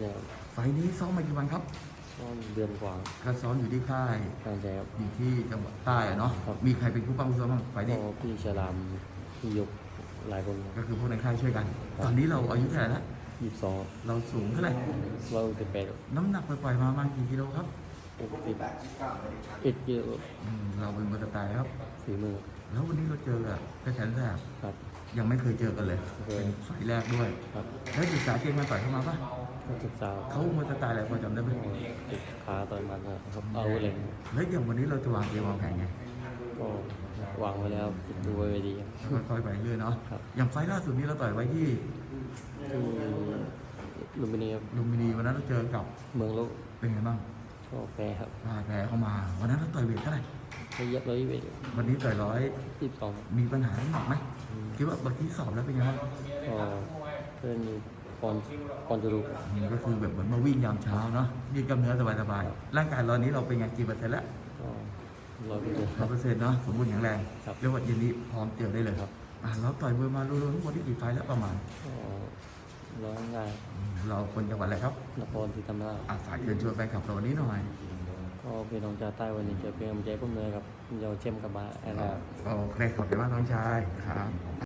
ใจครับไฟล์นี้ซ้อมมากี่วันครับก็เดือนกว่าก็ซ้อมอยู่ที่ค่ายตั้งใจครับอยู่ที่จังหวัดใต้อะเนาะครับมีใครเป็นผู้ป้องกันซ้อมบ้างไฟล์ก็นี้พี่ฉลามพี่ยกหลายคนก็คือพวกในค่ายช่วยกัน ตอนนี้เราอายุเท่าไหร่แล้วยี่สิบสองเราสูงเท่าไหร่ร้อยสิบแปดน้ำหนักปล่อยๆมาประมาณกี่กิโลครับหกสิบเอ็ดกิโลอืมเราเป็นมวยสไตล์ครับสี่มือแล้ววันนี้เราเจอกับเพชรแสนแสบครับยังไม่เคยเจอกันเลยเคยเป็นไฟล์แรกด้วยครับแล้วศึกษาเกมมาต่อยเข้ามาปะ ก็ศึกษาเขามวยสไตล์อะไรพอจำได้ไหมก็ติดขาต่อยหมันนะครับเอาเลยแล้วอย่างวันนี้เราจะวางเกมวางแผนไงก็วางไว้แล้วดูไว้ดีครับค่อยๆไปเรื่อยเนาะครับอย่างไฟล์ล่าสุดนี้เราต่อยไว้ที่ที่ลุมพินีครับลุมพินีวันนั้นเราเจอกับเมืองโลกเป็นไงบ้างก็แพ้ครับพาแพ้เข้ามา วันนั้นเราต่อยเวทเท่าไหร่ไม่เย็บร้อยเวทวันนี้ต่อยร้อยยี่สิบสองมีปัญหาหนักไหมคิดว่าเมื่อกี้สอบแล้วเป็นไงบ้างก็เพื่อนมี ปอนปอนจะรู้อืมก็คือแบบเหมือนมาวิ่งยามเช้าเนาะยืดกล้ามเนื้อสบายๆร่างกายเรานี้เราเป็นไงกี่เปอร์เซ็นต์แล้วก็ร้อยเปอร์เซ็นต์ร้อยเปอร์เซ็นต์เนาะสมบูรณ์แข็งแรงครับเรียกว่าเย็นนี้พร้อมเจอได้เลยครับอ่าเราต่อยมวยมารวมๆทั้งหมดที่กี่ไฟล์แล้วประมาณก็ร้อยง่ายอืมเราคนจังหวัดอะไรครับนครศรีธรรมราชอาฝากเชิญชวนแฟนคลับเราวันนี้หน่อยก็พี่น้องชาวใต้วันนี้จะเป็นกำลังใจพวกเนยครับเยาวเช่มกับมาแอนนาโอเคขอบคุณมากน้องชายครับ